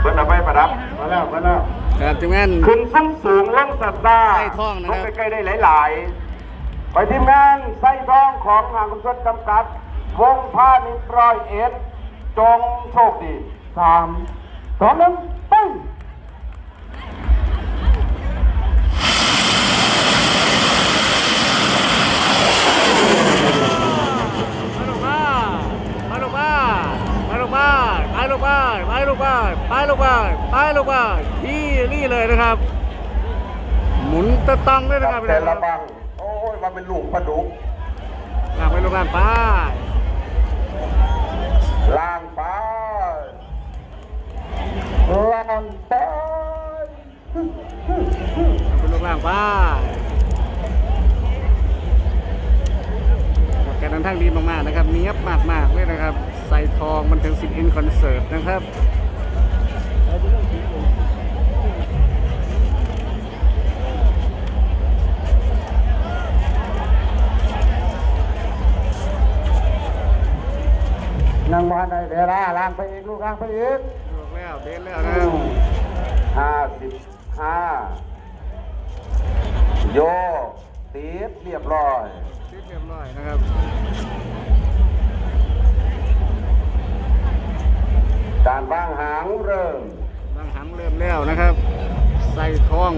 เพิ่นเอาไปประดับมาแล้วมาแล้วครับทีมงาน ขึ้นสูงสูงลงสัตว์ตาไส้ทองนะครับ ลงใกล้ๆได้หลายๆ ไปทีมงานไส้ทองของหางคุณชนจำกัด วงผ้านิปรอยเอ็ดจงโชคดีสามสองหนึ่งไปไปลงมาไปลงมาไป ลงมาไปลงมาไปลงมาไปลงมาที่นี่เลยนะครับ หมุนตะตังด้วยนะครับแต่ละบังโอ้ยมาเป็นลูกปลาดุกหลังไปโรงงานไปล่างไปล่างไปไปโรงงานไปครับแกนั้นทั้งดีมากๆนะครับเนี้ยบมากๆเลยนะครับ ใส่ทองมันถึงสิบอินคอนเสิร์ตนะครับนั่งมาในเวลาล่างไปอีกลูกล่างไปอีกลงแล้วเดินแล้วนะครับห้าสิบห้าโยกตีดเรียบร้อยเรียบร้อยนะครับ การบ้างหางเริ่มนั่งหันเริ่มแล้วนะครับ ใส่ทอง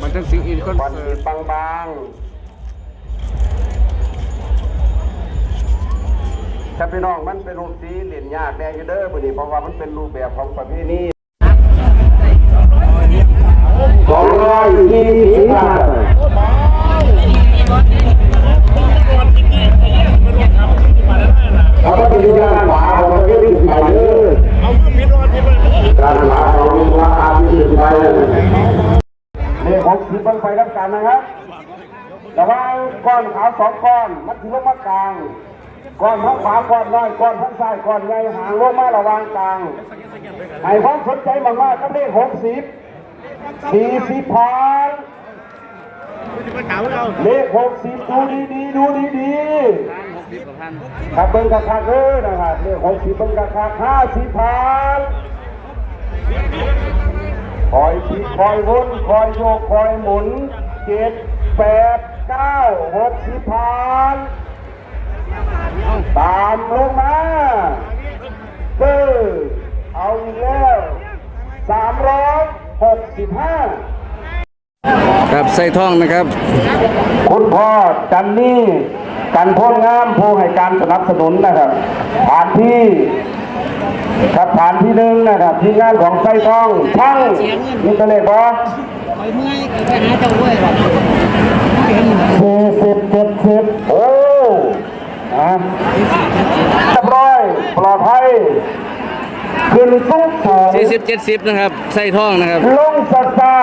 มันถึงสิบอินคอนบอลเสิสีร์ตบางบางถ้าพี่น้องมันเป็นรูปสีเหรียญยากแน่อยู่เด้อบุนี้เพราะว่ามันเป็นรูปแบบของประเพณีสองร้อยยี่สิบบาทเขาก็เป็นการหวา การหวาของมีราคาที่ไปเลยนี่ผมคิดบังไฟรับการนะครับแต่ว่าก้อนขาวสองก้อนมันถึงลงมากลางก้อนข้งขวาก้อนน้อยก้อนข้งซ้ายก้อนใหญ่หางลงมาระวางกลางให้ความสนใจมากๆกับเลขหกสิบสี่สิบพันเลขหกสิบดูดีๆดูดีทางหกสิบเบิ่งกระคักเด้อนะครับเลขหกสิบเบิ่งกระคักห้าสิบพัน คอยพลิกคอยวนคอยโยกคอยหมุนเจ็ดแปดเก้าหกสิบพันตามลงมาเบอร์เอาอีกแล้วสามร้อยหกสิบห้าครับใส่ท่องนะครับ คุณพ่อจันนี่กันพ้นงามผู้ให้การสนับสนุนนะครับฐานที่ ครับฐานที่หนึ่งนะครับที่งานของไส้ทองทั้งนี่ก็เลยบอกไปเมื่อยก็ไปหาเจ้าเว้ยว่ะสี่สิบเจ็ดสิบโอ้นะเรียบร้อยปลอดภัยขึ้นสูงสูง40 70นะครับใส่ทองนะครับลงซาซา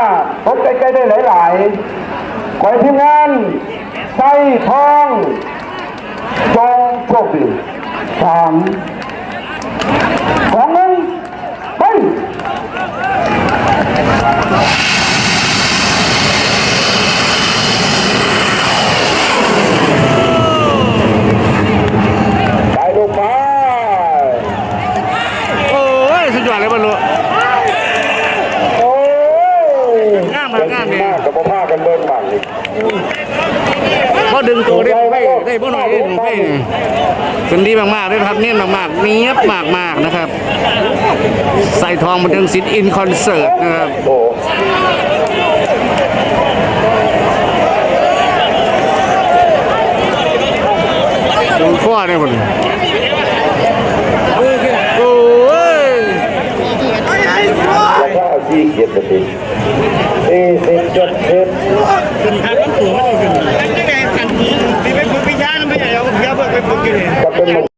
ผมใกล้ๆได้หลายๆขอให้ทีมงานใส่ทองจงโชคดีสาม สองหนึ่งไปไปลูกไปโอ้ยสุดยอดเลยบอลลูโอ้ยงามมากงามเลย มากกับพ่อพากันเบิ่งบ้างนี่พอดึงตัวได้ไม่ ได้พวกหน่อยได้หนึ่งไม่สุดดีมากๆเลยนะครับเนียนมากๆเนียบมากๆนะครับ ใส่ทองมันถึงสิทธิ์อินคอนเสิร์ตนะครับโอ้ตรงข้อเนี่ยคนโอ้ยแล้วก็เอาที่เกียรติ สิสี่สิบเจ็ดสิบจะเป็น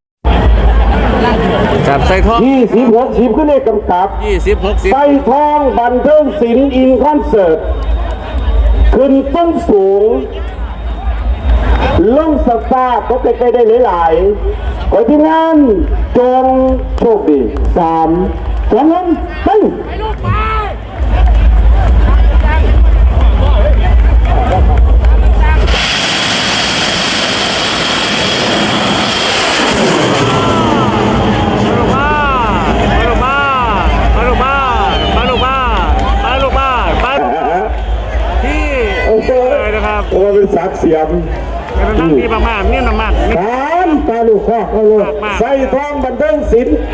จับใส่ทองยี่สิบหกสิบขึ้นเลขกำกับ20 60ไส้ทองบันเทิงศิลป์อินคอนเสิร์ตขึ้นต้นสูงลงสตาร์ก็ใกล้ๆได้หลายๆขอที่งานจงโชคดีสามสองหนึ่งไป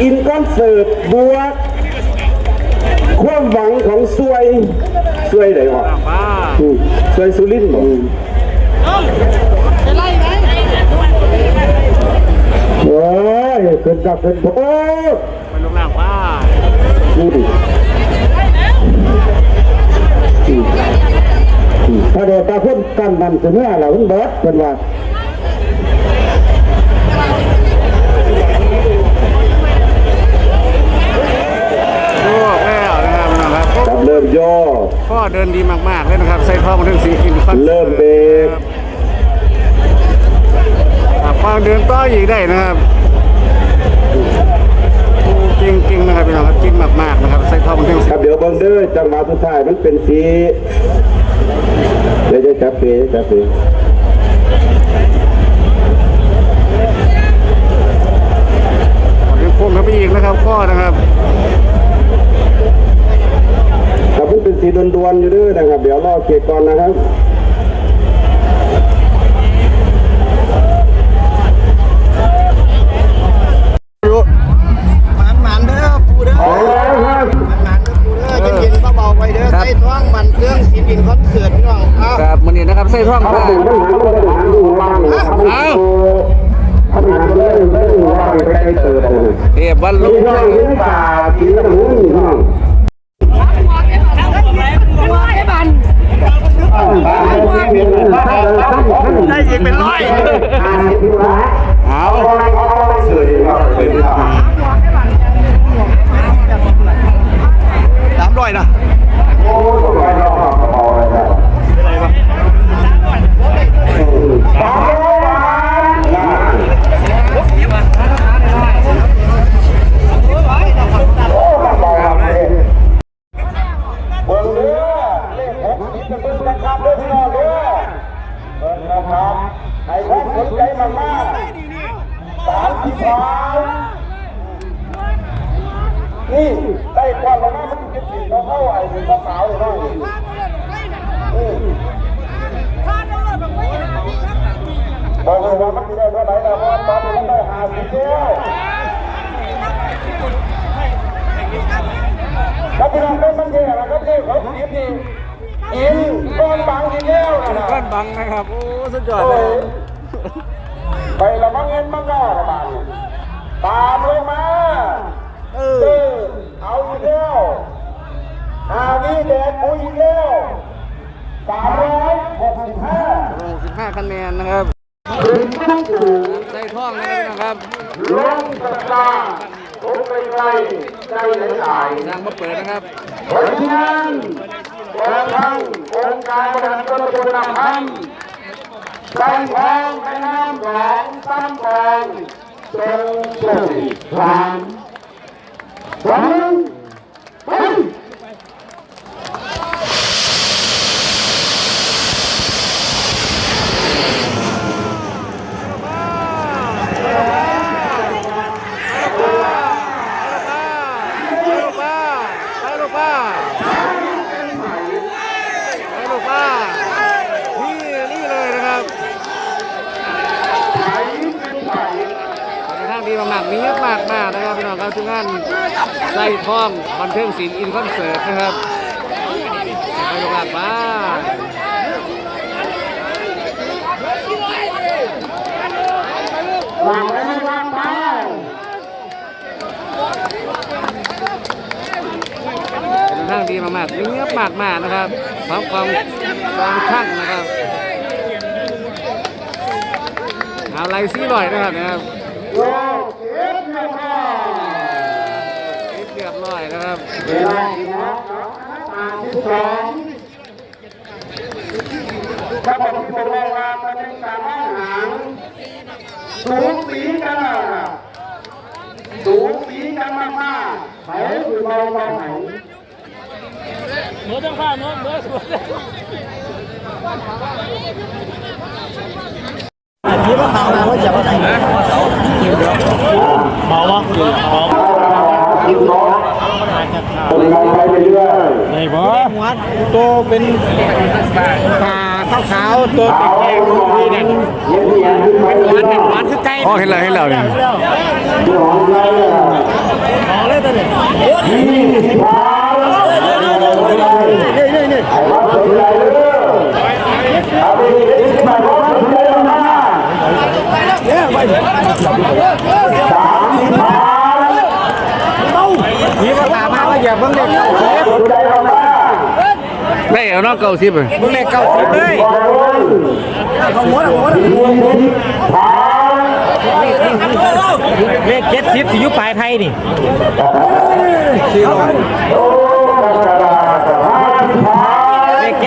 อินคอนเสิร์ตบวกความหวังของซวยซวยไหนวะป้าอืมซวยสุรินทร์บอกโอ้ยขึ้นกับขึ้นโอ้ยไปลงล่างป้าดูดิอืมอืมถ้าเดี๋ยวตาคนกันนั่นจะเมื่อเราเบิดเป็นว่า รับครับเริ่มย่อ ข้อเดินดีมากๆเลยนะครับ ใส่ทองมาถึงสีอินคอนเริ่มเบรกครับฟังเดินต่ออีกได้นะครับจริงๆนะครับพี่น้องครับจริงมากๆนะครับใส่ทองมาถึงคสีรับเดี๋ยวเบิ่งเด้อจังหวะสุดท้ายมันเป็นสีเดี๋ยวจะจับเปจับเปยังคงเข้าไปอีกนะครับข้อนะครับ เป็นสีดวนๆอยู่ด้วยนะครับ เดี๋ยวรอเกตก่อนนะครับ แดงกูอีกแล้วสามร้อยหกสิบห้า65คะแนนนะครับถึงต้องถูกใส่ทองนะครับลงสตาร์ลงไปไกลใจหลายสร้างมาเปิดนะครับๆเพราะฉะนั้นกองทัพองค์การบริหารส่วนตำบลนำพันใส่ทองในน้ำของตั้มทองทรงโปรดสามสองไป ไปลูกป้าไปลูกป้าไปลูกป้านี่นี่เลยนะครับ ไปทางดีมากๆนี้มากมากนะครับพี่น้องครับทุกท่านใส่ท่องบันเทิงศิลป์อินคอนเสิร์ตนะครับไปลูกหลานป้าเป็นทางดีมากๆนี้มากมากๆนะครับพร้อมความความช่างนะครับเอาไลซี่บ่อยนะครับนะครับ เรียบร้อย นะครับถ้าบอกที่ผมบอกว่ามันเป็นการห้องหางสูงสีกันอะสูงสีกันมากๆไหนคือเราเราไหนที่ว่าข่าวมาว่าจะว่าไหนคิดน้อยคนเรากขาไปเรื่อยในบ่หัวโตเป็นขาขาวๆตัวแดงๆนี่เนี่ยเย็นหวานเป็นหวานคือไก่อ๋อเห็นแล้วเห็นแล้วนี่หอมเลยของเลยตัวนี้นี่พาไอ้วัดสนใจเลยเอาไป เพิ่งเด็กเก้าสิบสนใจลงมาได้เอาเนาะเก้าสิบเลยเพิ่งเด็กเก้าสิบเลยบอลเลยเขาหมดหมดพาเลขเจ็ดสิบสิยุปลายไทยนี่โอ้กระดาษห้าสิบพาเลขเ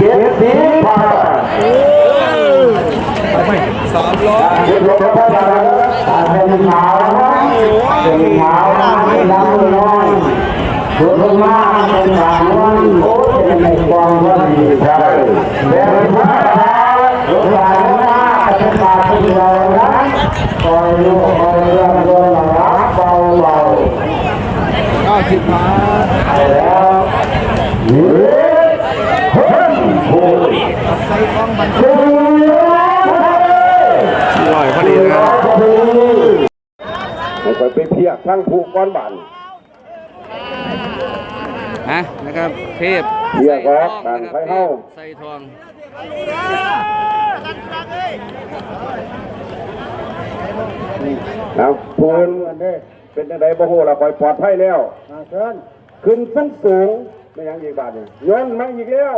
จ็ดสิบยุปลายไทยนี่สามร้อยเป็นขาวเป็นขาวดำน้อยตัวลงมาเป็นขาวโอ้เป็นในกองว่าดีใช่เป็นพระลงมาเป็นปากเป็นเรานะคอยลูกคอยเรื่องเรื่องรักเบาเบาเก้าสิบมาไปแล้วเฮ้ยเฮ้ยโอ้ย ใส่กองมันเฮ้ยร้อยพอดีนะครับให้ไปไปเพียกทั้งผูกก้อนบันฮะนะครับ เทพเพียกออกบันไปเฮ้าใส่ทองนะพูนเป็นยังไงบ่โหเราปล่อยปลอดภัยแล้วเชิญขึ้นสูงสูงไม่ยังอีกบาทนี่ย้อนมาอีกแล้ว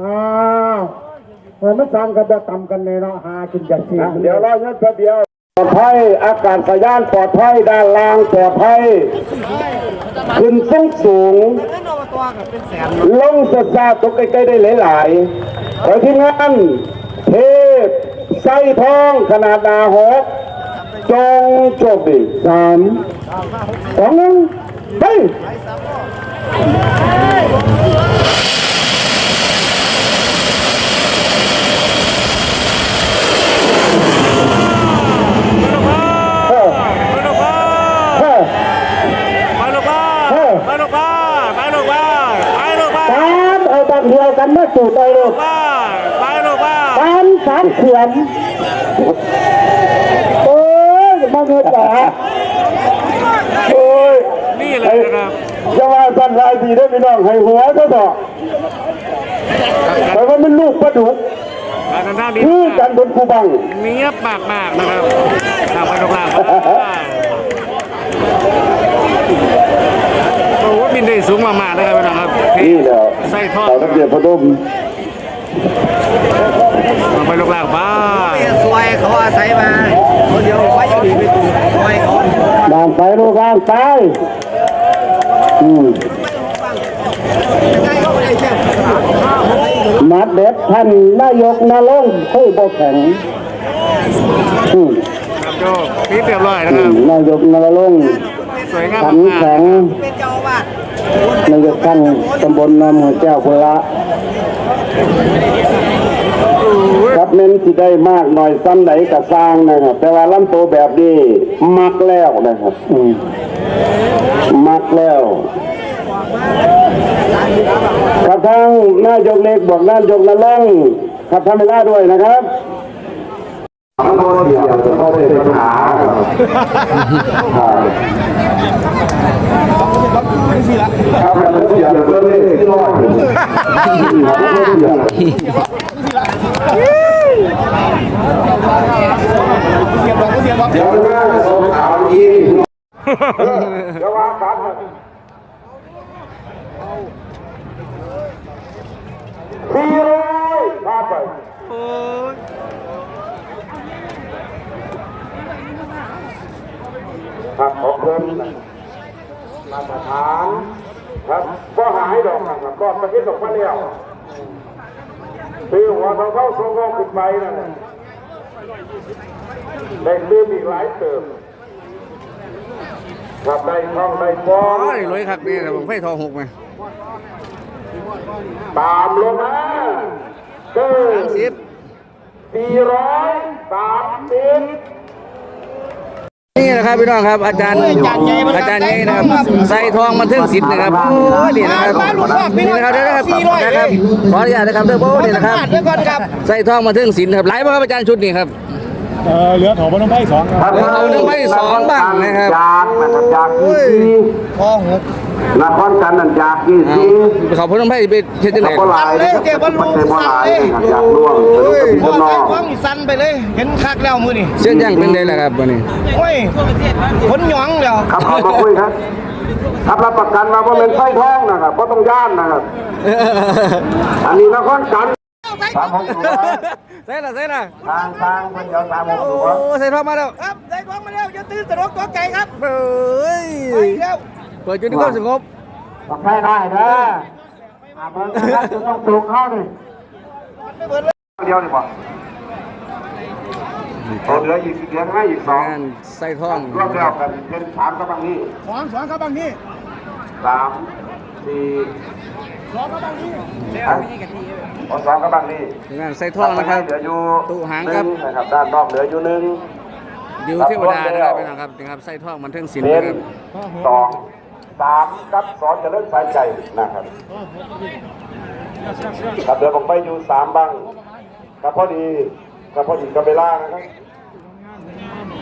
อ้าวผมไม่ตามกันจะต่ำกันเลยเนาะหากินจากที่นะเดี๋ยวรอย้อนแป๊บเดียวปลอดภัยอากาศยานปลอดภัยด้านล่างปลอดภัยขึ้นสูงสูงลงสซาตกใกล้ๆได้หลายๆขอที่งานเทพไส้ทองขนาดนาหกจงโชคดีสามสองหนึ่งไป เฮ้ยเฮ้ย ไปลูกบ้า เฮ้ย ไปลูกบ้าไปลูกบ้าไปลูกบ้า ตามเอาบางเดียวกันมาสู่ใจเลยบ้าไปลูกบ้าตามสามเขื่อนโอ้ยมาเงินจ๋าโอ้ยนี่เลยนะครับจะว่าสันรายดีได้พี่น้องให้หัวซะต่อแต่ว่ามันลูกปลาดุกการทำท่าดีคือกันบนภูบังเนียบมากมากๆนะครับทางไปตรงกลางโอ้โหบินได้สูงมาก ๆนะครับพี่น้องครับนี่แหละใส่ท่อเอานักเรียนพนมทางไปลูกหลากบ้าสวยเขาอาศัยมาเขาเดียวไว้อยู่ดีไม่ถูกสวยเขาด่านไปลูกกลางตายอืมได้เขาไม่ได้แค่มัดเด็ดท่านนายกนาลงค์คู่บ่แข็งอืมครับโจพีเรียบร้อยนะอืครับมนายกนาลงค์ สวยงามขันมากแข็งเป็นเจ้าอาวาสนายกท่านตำบลนำหัวแก้วพละครับเน้นที่ได้มากหน่อยซ้ำไหนกับสร้างนะครับ แต่ว่าลำโตวแบบนี้มักแล้วนะครับอืมมักแล้วครับทางนายกเล็กบอกนายกละล่องครับทำเวลาด้วยนะครับ มันก็เดียวจะเข้าไปปัญหาครับครับมันเสียเพื่อนที่รอดเดี๋ยวหน้าสงขาวอีเดี๋ยวว่ากันสี่ร้อยพาไป ครับขอบคุณมาตรฐานครับก็หายดอกครับก็ประเทศดอกมาแล้วซื้อหัวเขาเข้าส่งเข้าขึ้นไปนั่นน่ะได้ซื้ออีกหลายเติมครับได้ท่องได้ฟอโอ้งยรวยครับนี่แต่ผมไฟทองหกไหมตามลงมาเกินสิบสี่ร้อยสามสิบ นี่นะครับพี่น้องครับอาจารย์อาจารย์นี่นะครับใส่ทองมันถึงสิทธิ์นะครับโอ้ยนี่นะครับนี่นะครับนี่นะครับนะครับขออนุญาตนะครับเด้อโบ้นี่นะครับเดี๋ยวก่อนครับใส่ทองมาถึงสินครับหลายบ่ครับอาจารย์ชุดนี้ครับเออเหลือเขาบนน้ำไผ่สองครับเดี๋ยวเอาเรื่องไปสองบ้างนะครับยากนะครับยากกี่ซีพอหก นครกันนั่นยากกี่ซีเขาพูดต้องไปไปเฮ็ดจังได๋ก็หลายนะครับมันเป็นบ่หลายนะครับอยากร่วมสนุกกับพี่พอน้อใส่งท้องสั่นไปเลย เห็นคักแล้วมือนี่เส้นย่างเป็นได้แล้วครับวันนี้โอ้ยขนหยองแล้วครับขอมาคุยครับครับรับประกันมาว่าเป็นไส้ทองนะครับก็ต้องย่านนะครับ อันนี้นครกันสามหกตัวใส่ละใส่ละทางทางมันเดียวสามหกโอ้ตัวใส่ทองมาแล้ว ครับใส่ท้องมาแล้วอย่าตื่นตระหนกตัวไก่ครับเอ้ยไปแล้ว เปิดจุดที่ความสงบต้องแพ้ได้เด้ออาเบิ้งนะครับจะต้องสูงเข้านี่ไม่เบิดเลยเดียวดีกว่าเอาเหลืออีกเหลือให้อีกสองงานใส่ทองรวมแล้วกันเป็นสามกำลังนี้สองสองครับบางนี้สามสี่สองครับบางนี้เอาสองกำลังนี้งานใส่ทองนะครับเหลืออยู่ตู้หางครับนึ่นะครับ ด้านนอกเหลืออยู่หนึ่งอยู่เทวดานะครับพี่น้องครับนะครับใส่ทองมันถึงสินเป็นะนครับสอง สามกับสองจะเลิกสายใจนะครับครับเดี๋ยวผมไปอยู่สามบ้างครับพอดีครับพอดีกับเวลานะครับ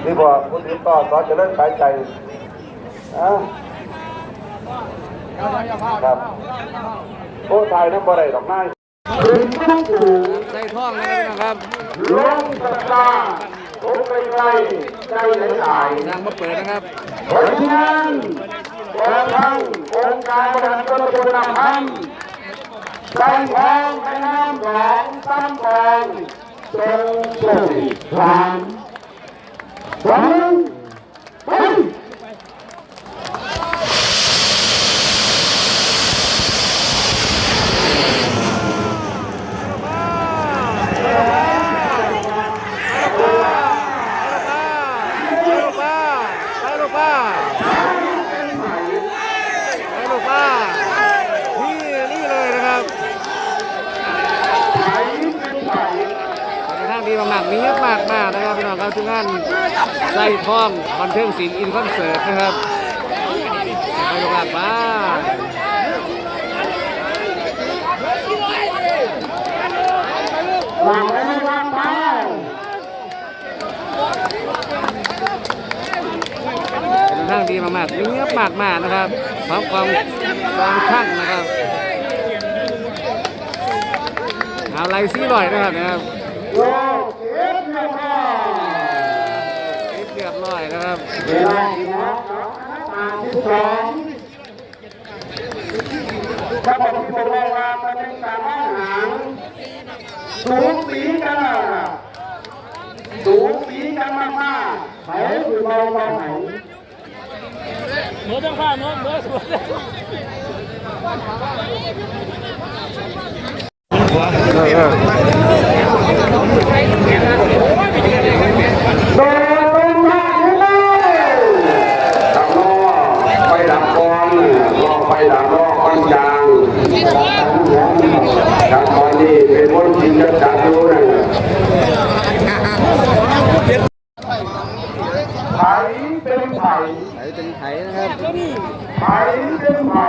นี่บอกคุณติดต่อสอนจะเลิกสายใจอะครับโอ้ตายน้ำบ่ได้ดอกไม้ขึ้นต้องถูกใส่ทองนะครับพี่น้องครับลงสตาร์โอ้ไกลไกลใจไหลไหลสร้างมาเปิดนะครับเพราะฉะนั้ นกองทัพองค์การบริหารส่วนตำบลนำพันใจทองในน้ำของตั้งกองจงโปรดทานสองไปไปลูกป้าไปลูกป้าไปลูกป้านี่นี่เลยนะครับ ไปเป็นไป เป็ นทางดีมากๆมีเยอะมากมากนะครับพี่น้องครับทุกท่านใส่ทองบันเทิงศิลป์อินคอนเสิร์ตนะครับไปลูกหลานป้าหลังไม่วางไปเป็นทางดีมากๆมีเยอะมากมากนะครับพร้อมความความช่างนะครับเอาไลซี่ลอยนะครับนะครับ โลกเอ็ดเรียบร้อย เรียบร้อยนะครับ เวลาที่น้องตาที่สองถ้าบอกที่ผมบอกว่ามันเป็นการว่างหางสูงสีกันอะสูงสีกันมากๆไหนคือเราเราไหนหลือจังฟ้าเนาะเหลือสวยโดนลงมาเลยดับล้อไปดับกอนลองไปดับล้อควันจางดับกอนนี่เป็นคน จริงจะจัดดูนะไผ่เป็นไผ่ไถเป็นไถนะครับไผ่เป็นไผ่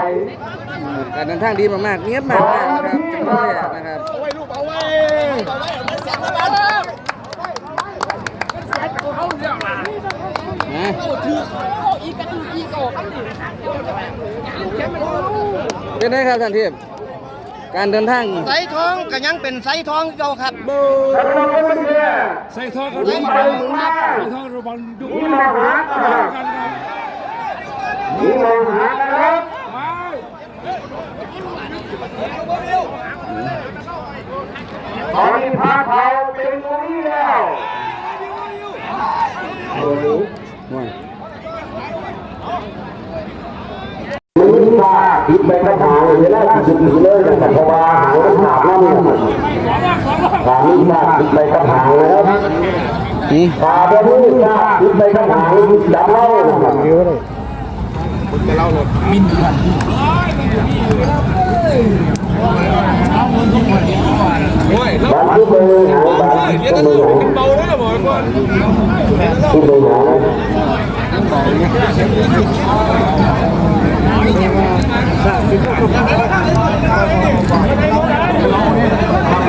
การเดินทางดีมากๆเงียบมากๆนะครับจังหวะแรกนะครับเอาไว้ลูกเอาไว้นะเป็นไงครับท่านเทพการเดินทางใส่ท้องก็ยังเป็นใส่ท้องเก่าครับแล้วเรา ก็ไม่เนี่ยใส่ทองกับมึดูงบไปอลมึงมาใส่ทองกับบอลดูมึงมาหากันกันครับมึงมาหากันครับตอนนี้พาเขาเป็นตรงนี้แล้วว่ามัน ว่าคิดไปกระถางเวลาที่สุดเลยนะครับเพราะว่าหางมันขาดน้ำเนี่ยตอนนี้ว่าคิดไปกระถางนะครับนี่ตาเดี๋ยวนี้ว่าคิดไปกระถางดับเล่านะครับบต้องดูหนังเบาเลยนะบอกก่อนต้อง ดูหนัง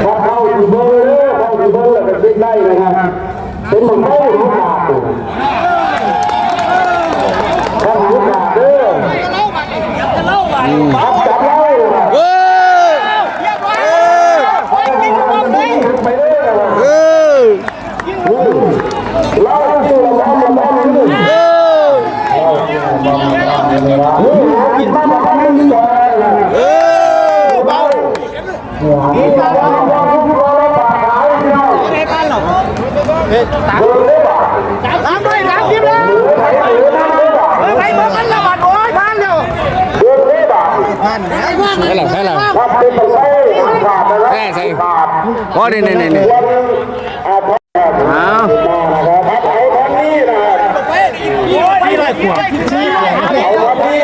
พอเข้าอยู่เบอร์เลยเข้าอยู่เบอร์แล้วก็กได้นะครับเป็นหม่รู้าดถ้ารู้ขาดเด้อครับจับเล่าเฮ้ยไปเลยเออเล่าสิเราทำเราทำนี่เออนี่หากินมาทำไม่ได้เออเบานี่จะว่าว่าว่าเราปากขายพี่น้องไม่พันหรอก ตามเลยป่ะตามด้วยสามสิบแล้วใครถือน้ำเลยป่ะไปเบิ่งกันละบาทโอ้ยพันเดียวเดือนเลยป่ะใช่หรอใช่หรอถ้าเป็นตัวเลขขาดนะครับแค่ใส่พอนี่นี่นี่นี่เอาบ้าไอ้คนนี้นะครับที่ไรขวบที่ไรเอาคนนี้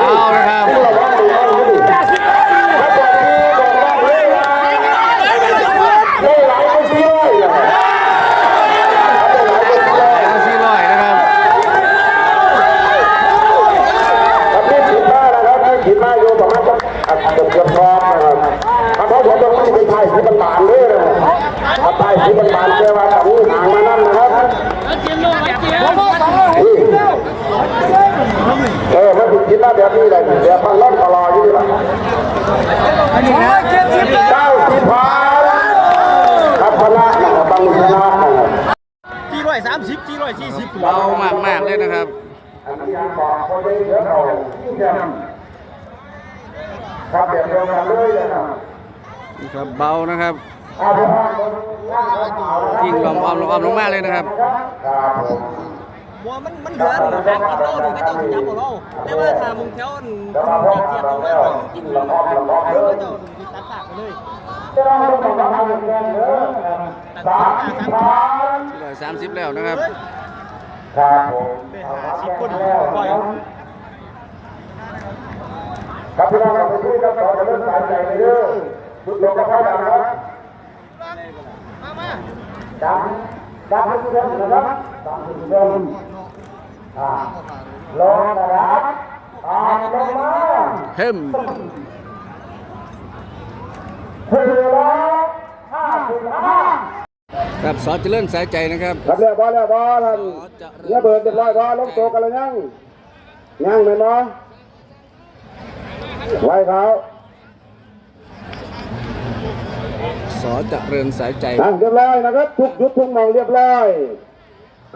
เอานะครับ ได้หลายคนที่เลยนะครับ เอาสี่ร้อยนะครับ ครับนี่ขีดมานะครับนี่ขีดมาอยู่ประมาณสักเกื อบเกือบอนะครับถ้าเขาบอกว่าไม่เป็นไทยที่มันบานเลยนะถ้าไทยที่มันบานแปลว่าแต่หูหางมานั่นนะครับเออมันถูกคิดมาแบบนี้แหละเดี๋ยวพันล้อนตลอดอยู่ละเก้าสิพันครับพนะนะครับบางชนะนะครับสี่ร้อยสามสิบสี่ร้อยสี่สิบเบามากมากๆเลยนะครับอันนี้บอกคนเดียวเรา ครับแบบเดียวกันเลยนะครับครับเบานะครับเอาไปห้องบนล่างแล้วเอาละยิ่งลอมออมลงออมลงมากเลยนะครับครับผมบัวมันมันเดือนหากินเหล้าหรือไม่ต้องจับของเราแต่ว่าถ้ามึงแถวคุณเจียบเอาไว้ต้องกินเหล้าเออเจ้าตัดปากไปเลยจะต้องต้องทำอย่างนี้เด้อสามสิบพันสี่ร้อยสามสิบแล้วนะครับครับผมหาสิบคนปล่อย ครับพี่น้องครับไปคุยกับต่อเริ่มสายใจเลยเด้อจุดลงกระเพาะดังนะครับดังดังให้ทุกท่านนะครับดังให้ทุกท่านอ่าลงนะครับตามลงมาเพิ่มถึงแล้วห้าสิบห้าครับสอเจริญสายใจนะครับครับเรียบร้อยแล้วบร้อยท่านเรียบเบิดเรียบร้อยบอลงโตกันแล้วยังยังไหมเนาะ ไว้เขาสอเจริญสายใจนั่งเรียบร้อยนะครับ ทุกยุดทุกมองเรียบร้อย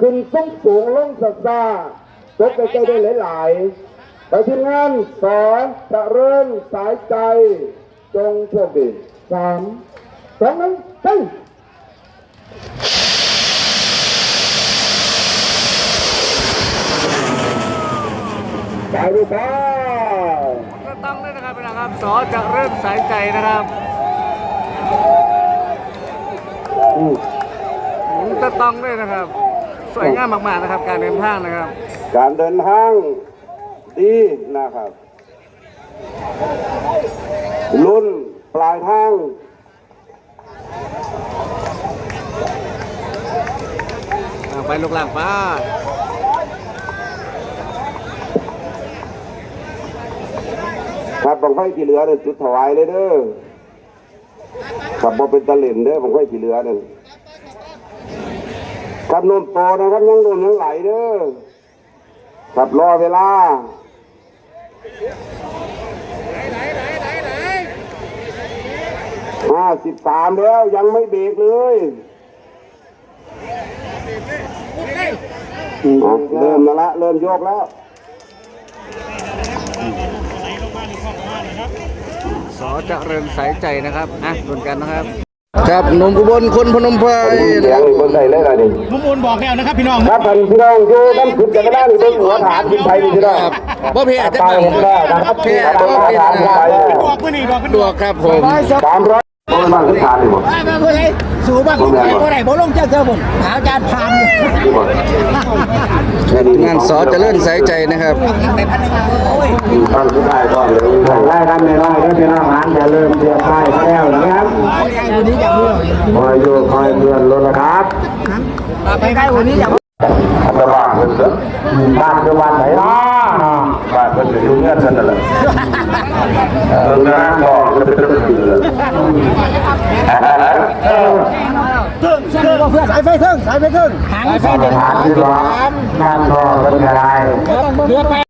ขึ้นสูงสูงลงสัซาตกใกล้ๆได้หลายๆ ไปทีมงานสอนเจริญสายใจ จงโชคดีสามสองหนึ่งไปไปดูไปก็ต้องด้วย นะครับพี่น้องครับสอเจริญสายใจนะครับอืมหมุนตะต้องด้วยนะครับ สวยงามมากๆนะครับ การเดินทางนะครับ การเดินทางดีนะครับรุ่นปลายทางอ่าไปลูกหลางป้า ครั บบังไฟที่เหลือเนี่ยจุดถวายเลยเด้อขับบ่เป็นตะเล่นเด้อบังไฟที่เหลือนั่นครับโน่นโตนะครับยังโน่นยังไหลเด้อครับรอเวลาห้าสิบสามแล้วยังไม่เบรกเลยอะเริ่มแล้วละเริ่มโยกแล้ว สอเจริญสายใจนะครับอะดุนกันนะครับ ครับหนุ่มอุบลคนพนมไพรเสียงอีกคนใดเลยล่ะนี่ผมโอนบอกแล้วนะครับพี่น้องครับท่านพี่น้องอยู่น้ำขึ้นกันก็ได้หรือเป็นหัวฐานขึ้นไปนี่พี่น้องบ่เพียจะตายบังผมได้นะครับเพียตามบ่หัวเพียฐานขึ้นไปดอกมื่อนี้ดอกเป็นดวกครับผมสามร้อย โอ้ยมันขึ้นฐานอยู่บ่มาเพื่อให้สูบ้างใครบ่ได้บ่ลงเจ้าเจ้าบุญขาจานพานที่บ่งานสอเจริญสายใจนะครับตอนสุดท้ายก็เลยไล่กันไม่ไล่ก็เป็นอาหารจะเริ่มเสียบไส้แล้วนะครับคอยอยู่คอยเพื่อนรถนะครับไปใกล้วันนี้อย่า สบายเถอะบ้านคือวันไหนล่ะบ้านเป็นอยู่เงื่อนกันนั่นแหละเอองานบอนจะเป็นเรื่องอื่นเลยเออเพื่อสายไฟเทิงสายไฟเทิงหางไฟสถานที่ร้านงานก็เป็นอะไรเรือไป